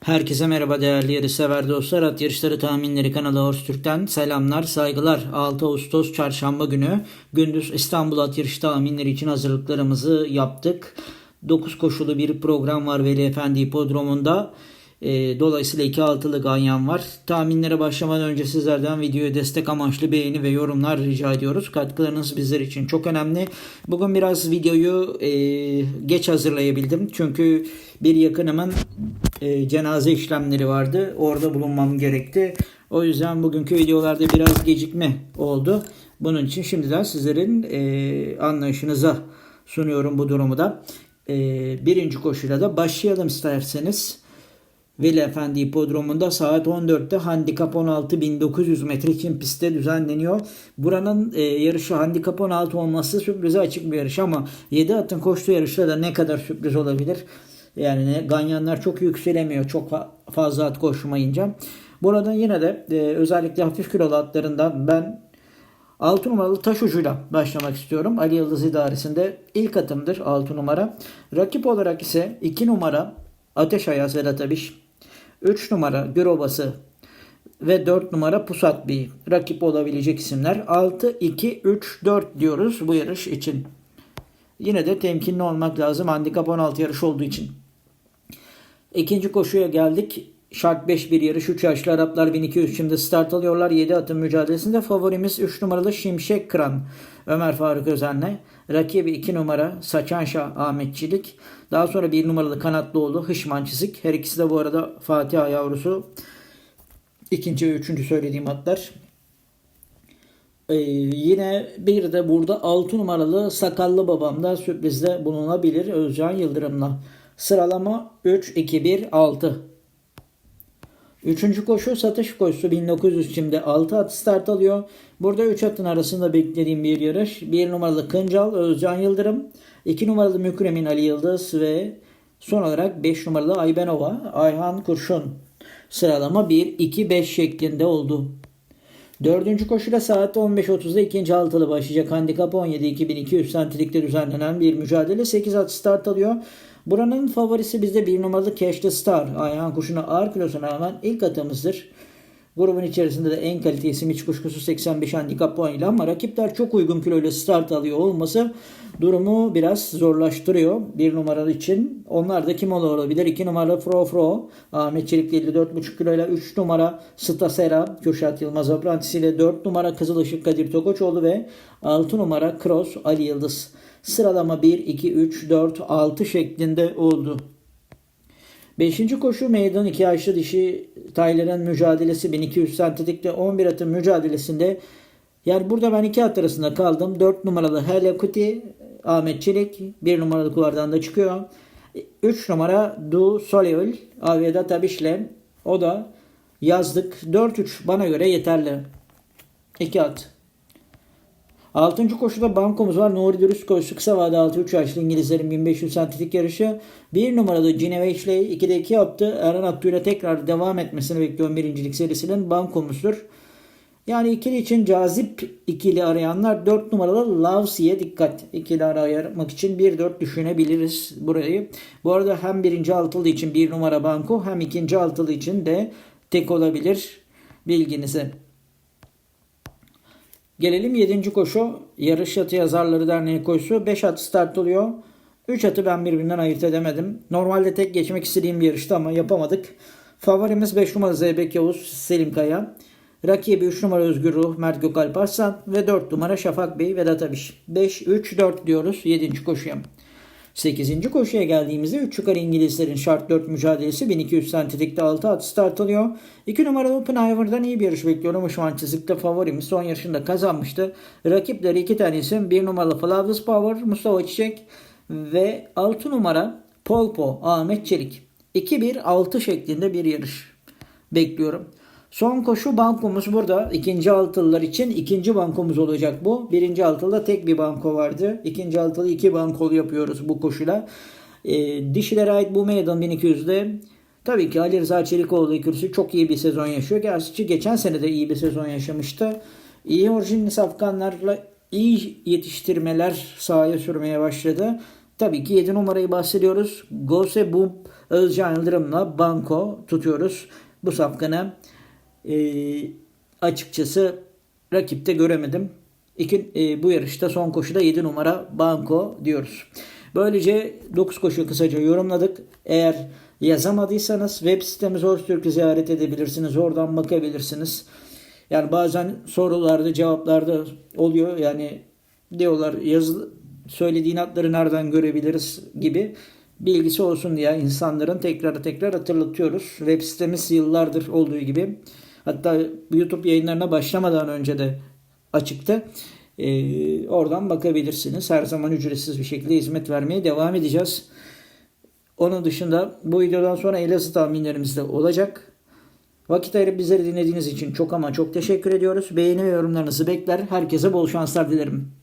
Herkese merhaba değerli yarışsever dostlar. At Yarışları Tahminleri kanalı Horse Türk'ten selamlar, saygılar. 6 Ağustos Çarşamba günü gündüz İstanbul At Yarışı tahminleri için hazırlıklarımızı yaptık. 9 koşulu bir program var Veli Efendi Hipodromu'nda. E, dolayısıyla iki altılı ganyan var. Tahminlere başlamadan önce sizlerden videoya destek amaçlı beğeni ve yorumlar rica ediyoruz. Katkılarınız bizler için çok önemli. Bugün biraz videoyu e, geç hazırlayabildim. Çünkü bir yakınımın e, cenaze işlemleri vardı. Orada bulunmam gerekti. O yüzden bugünkü videolarda biraz gecikme oldu. Bunun için şimdiden sizlerin e, anlayışınıza sunuyorum bu durumu da. E, birinci koşuyla da başlayalım isterseniz. Veli Efendi Hipodromu'nda saat 14'te handikap 16 1900 metre için pistte düzenleniyor. Buranın e, yarışı handikap 16 olması sürprize açık bir yarış ama 7 atın koştuğu yarışta da ne kadar sürpriz olabilir? Yani ganyanlar çok yükselemiyor çok fa- fazla at koşmayınca. Burada yine de e, özellikle hafif kilolu atlarından ben 6 numaralı taş ucuyla başlamak istiyorum. Ali Yıldız idaresinde ilk atımdır 6 numara. Rakip olarak ise 2 numara Ateş Ayaz Vedat Abiş. 3 numara Gürobası ve 4 numara Pusat Bey rakip olabilecek isimler. 6, 2, 3, 4 diyoruz bu yarış için. Yine de temkinli olmak lazım. Handikap 16 yarış olduğu için. İkinci koşuya geldik. Şart 5 bir yarış. 3 yaşlı Araplar 1200 şimdi start alıyorlar. 7 atın mücadelesinde favorimiz 3 numaralı Şimşek Kıran. Ömer Faruk Özen'le. Rakibi 2 numara Saçanşah Ahmetçilik. Daha sonra 1 numaralı Kanatlıoğlu Hışman Çizik. Her ikisi de bu arada Fatiha yavrusu. İkinci ve üçüncü söylediğim atlar. Ee, yine bir de burada 6 numaralı Sakallı Babam'da sürprizde bulunabilir Özcan Yıldırım'la. Sıralama 3, 2, 1, 6. Üçüncü koşu satış koşusu 1900 şimdi 6 at start alıyor. Burada 3 atın arasında beklediğim bir yarış. 1 numaralı Kıncal Özcan Yıldırım. 2 numaralı Mükremin Ali Yıldız ve son olarak 5 numaralı Aybenova Ayhan Kurşun. Sıralama 1, 2, 5 şeklinde oldu. Dördüncü koşuda saat 15.30'da ikinci altılı başlayacak. Handikap 17 2200 santilikte düzenlenen bir mücadele. 8 at start alıyor. Buranın favorisi bizde bir numaralı the Star. Ayhan kuşuna ağır kilosuna rağmen ilk atımızdır. Grubun içerisinde de en kalite isim hiç kuşkusu 85 handikap puanıyla ama rakipler çok uygun kiloyla start alıyor olması durumu biraz zorlaştırıyor bir numaralı için. Onlar da kim olabilir? 2 numara Fro Fro Ahmet Çelikli 54,5 kiloyla 3 numara Stasera Kürşat Yılmaz aprantisiyle 4 numara Kızıl Işık Kadir Tokoçoğlu ve 6 numara Cross Ali Yıldız. Sıralama 1, 2, 3, 4, 6 şeklinde oldu. Beşinci koşu meydan iki yaşlı dişi Taylar'ın mücadelesi 1200 santilikte 11 atın mücadelesinde yani burada ben iki at arasında kaldım. 4 numaralı Hele Kuti Ahmet Çelik 1 numaralı kuvardan da çıkıyor. 3 numara Du Soleil Aveda Tabiş'le o da yazdık. 4-3 bana göre yeterli. 2 at. Altıncı koşuda bankomuz var. Nuri Dürüst koşusu kısa vade 6-3 yaşlı İngilizlerin 1500 santilik yarışı. Bir numaralı Cineveç'le 2'de 2 yaptı. Erhan Aktu'yla tekrar devam etmesini bekliyorum birincilik serisinin bankomuzdur. Yani ikili için cazip ikili arayanlar 4 numaralı Lavsi'ye dikkat. İkili aramak için 1-4 düşünebiliriz burayı. Bu arada hem birinci altılı için 1 numara banko hem ikinci altılı için de tek olabilir bilginize. Gelelim 7. koşu. Yarış Atı Yazarları Derneği koşusu. 5 at start oluyor. 3 atı ben birbirinden ayırt edemedim. Normalde tek geçmek istediğim bir yarıştı ama yapamadık. Favorimiz 5 numara Zeybek Yavuz Selim Kaya. Rakibi 3 numara Özgür Ruh Mert Gökalp Arslan ve 4 numara Şafak Bey Vedat Abiş. 5-3-4 diyoruz 7. koşuya. 8. koşuya geldiğimizde 3 yukarı İngilizlerin şart 4 mücadelesi 1200 santilikte 6 at start alıyor. 2 numaralı Oppenheimer'dan iyi bir yarış bekliyorum. Şu an çizikte favorimiz son yarışında kazanmıştı. Rakipleri 2 tane isim 1 numaralı Flavius Power Mustafa Çiçek ve 6 numara Polpo Ahmet Çelik. 2-1-6 şeklinde bir yarış bekliyorum. Son koşu bankomuz burada. İkinci altılılar için ikinci bankomuz olacak bu. Birinci altılıda tek bir banko vardı. İkinci altılı iki bankolu yapıyoruz bu koşuyla. E, dişilere ait bu meydan 1200'de tabii ki Ali Rıza Çelikoğlu ikilisi çok iyi bir sezon yaşıyor. Gerçi geçen sene de iyi bir sezon yaşamıştı. İyi orijinli safkanlarla iyi yetiştirmeler sahaya sürmeye başladı. Tabii ki 7 numarayı bahsediyoruz. Gose Bump Özcan Yıldırım'la banko tutuyoruz. Bu safkanı e, açıkçası rakipte göremedim. İki, e, bu yarışta son koşuda 7 numara banko diyoruz. Böylece 9 koşu kısaca yorumladık. Eğer yazamadıysanız web sitemiz Horse ziyaret edebilirsiniz. Oradan bakabilirsiniz. Yani bazen sorularda cevaplarda oluyor. Yani diyorlar yazı söylediğin adları nereden görebiliriz gibi bilgisi olsun diye insanların tekrar tekrar hatırlatıyoruz. Web sitemiz yıllardır olduğu gibi hatta YouTube yayınlarına başlamadan önce de açıktı. Ee, oradan bakabilirsiniz. Her zaman ücretsiz bir şekilde hizmet vermeye devam edeceğiz. Onun dışında bu videodan sonra Elazığ tahminlerimiz de olacak. Vakit ayırıp bizleri dinlediğiniz için çok ama çok teşekkür ediyoruz. Beğeni ve yorumlarınızı bekler. Herkese bol şanslar dilerim.